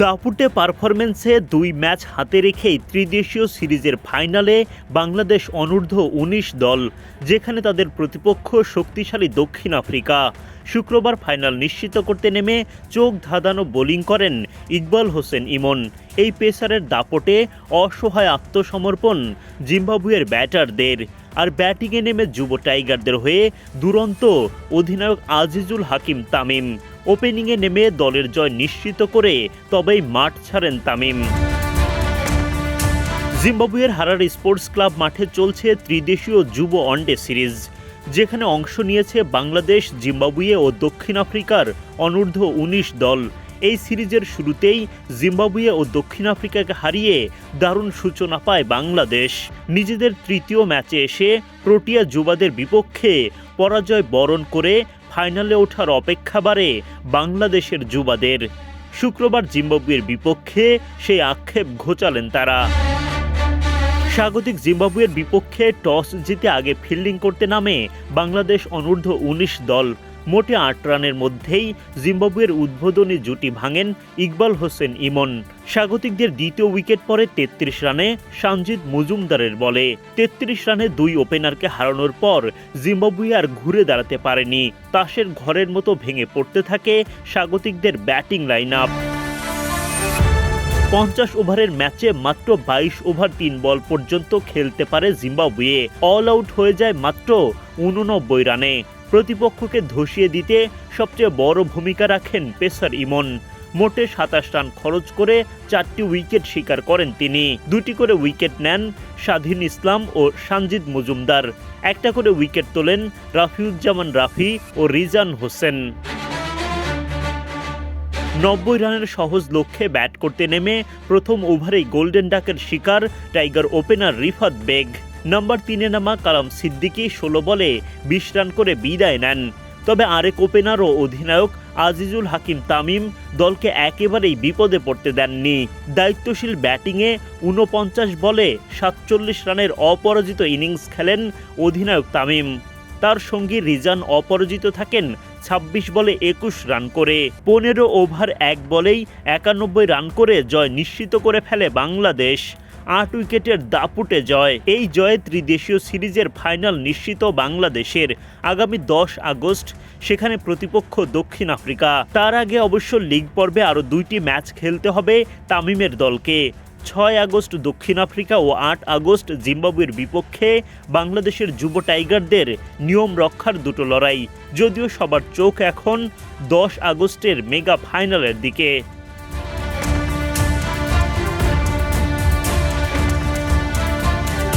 দাপুটে পারফরমেন্সে দুই ম্যাচ হাতে রেখেই ত্রিদেশীয় সিরিজের ফাইনালে বাংলাদেশ অনূর্ধ্ব উনিশ দল, যেখানে তাদের প্রতিপক্ষ শক্তিশালী দক্ষিণ আফ্রিকা। শুক্রবার ফাইনাল নিশ্চিত করতে নেমে চোখ ধাঁধানো বোলিং করেন ইকবাল হোসেন ইমন। এই পেসারের দাপটে অসহায় আত্মসমর্পণ জিম্বাবুয়ের ব্যাটারদের। আর ব্যাটিংয়ে নেমে যুব টাইগারদের হয়ে দুরন্ত অধিনায়ক আজিজুল হাকিম তামিম। ওপেনিংয়ে নেমে দলের জয় নিশ্চিত করে তবেই মাঠ ছাড়েন তামিম। জিম্বাবুয়ের হারার স্পোর্টস ক্লাব মাঠে চলছে ত্রিদেশীয় যুব অনডে সিরিজ, যেখানে অংশ নিয়েছে বাংলাদেশ, জিম্বাবুয়ে ও দক্ষিণ আফ্রিকার অনূর্ধ্ব উনিশ দল। এই সিরিজের শুরুতেই জিম্বাবুয়ে ও দক্ষিণ আফ্রিকাকে হারিয়ে দারুণ সূচনা পায় বাংলাদেশ। নিজেদের তৃতীয় ম্যাচে এসে প্রোটিয়া যুবাদের বিপক্ষে পরাজয় বরণ করে ফাইনালে ওঠার অপেক্ষা বাড়ে বাংলাদেশের যুবাদের শুক্রবার জিম্বাবুয়ের বিপক্ষে সেই আক্ষেপ ঘোচালেন তারা। স্বাগতিক জিম্বাবুয়ের বিপক্ষে টস জিতে আগে ফিল্ডিং করতে নামে বাংলাদেশ অনূর্ধ্ব উনিশ দল। মোটে আট রানের মধ্যেই জিম্বাবুয়ের উদ্বোধনী জুটি ভাঙেন ইকবাল হোসেন ইমন। স্বাগতিকদের দ্বিতীয় উইকেট পরে তেত্রিশ রানে সানজিদ মজুমদারের বলে। তেত্রিশ রানে দুই ওপেনারকে হারানোর পর জিম্বাবুয়ে আর ঘুরে দাঁড়াতে পারেনি। তাসের ঘরের মতো ভেঙে পড়তে থাকে স্বাগতিকদের ব্যাটিং লাইন আপ পঞ্চাশ ওভারের ম্যাচে মাত্র বাইশ ওভার তিন বল পর্যন্ত খেলতে পারে জিম্বাবুয়ে। অল আউট হয়ে যায় মাত্র উননব্বই রানে। প্রতিপক্ষকে ধসিয়ে দিতে সবচেয়ে বড় ভূমিকা রাখেন পেসার ইমন। মোটে সাতাশ রান খরচ করে চারটি উইকেট শিকার করেন তিনি। দুটি করে উইকেট নেন স্বাধীন ইসলাম ও সানজিদ মজুমদার। একটা করে উইকেট তোলেন রাফিউজ্জামান রাফি ও রিজান হোসেন। নব্বই রানের সহজ লক্ষ্যে ব্যাট করতে নেমে প্রথম ওভারেই গোল্ডেন ডাকের শিকার tiger opener Rifat Beg. Number তিনে নামা কালাম সিদ্দিকি ষোলো বলে বিশ রান করে বিদায় নেন। তবে আরেক ওপেনার ও অধিনায়ক আজিজুল হাকিম তামিম দলকে একেবারেই বিপদে পড়তে দেননি। দায়িত্বশীল ব্যাটিংয়ে ঊনপঞ্চাশ বলে সাতচল্লিশ রানের অপরাজিত ইনিংস খেলেন অধিনায়ক তামিম। তার সঙ্গী রিজান অপরাজিত থাকেন ছাব্বিশ বলে একুশ রান করে। পনেরো ওভার এক বলেই একানব্বই রান করে জয় নিশ্চিত করে ফেলে বাংলাদেশ। আট উইকেটের দাপুটে জয়। এই জয়ে ত্রিদেশীয় সিরিজের ফাইনাল নিশ্চিত বাংলাদেশের আগামী দশ আগস্ট, সেখানে প্রতিপক্ষ দক্ষিণ আফ্রিকা। তার আগে অবশ্য লিগ পর্বে আরও দুইটি ম্যাচ খেলতে হবে তামিমের দলকে। ছয় আগস্ট দক্ষিণ আফ্রিকা ও আট আগস্ট জিম্বাবুয়ের বিপক্ষে বাংলাদেশের যুব টাইগারদের নিয়ম রক্ষার দুটো লড়াই, যদিও সবার চোখ এখন দশ আগস্টের মেগা ফাইনালের দিকে।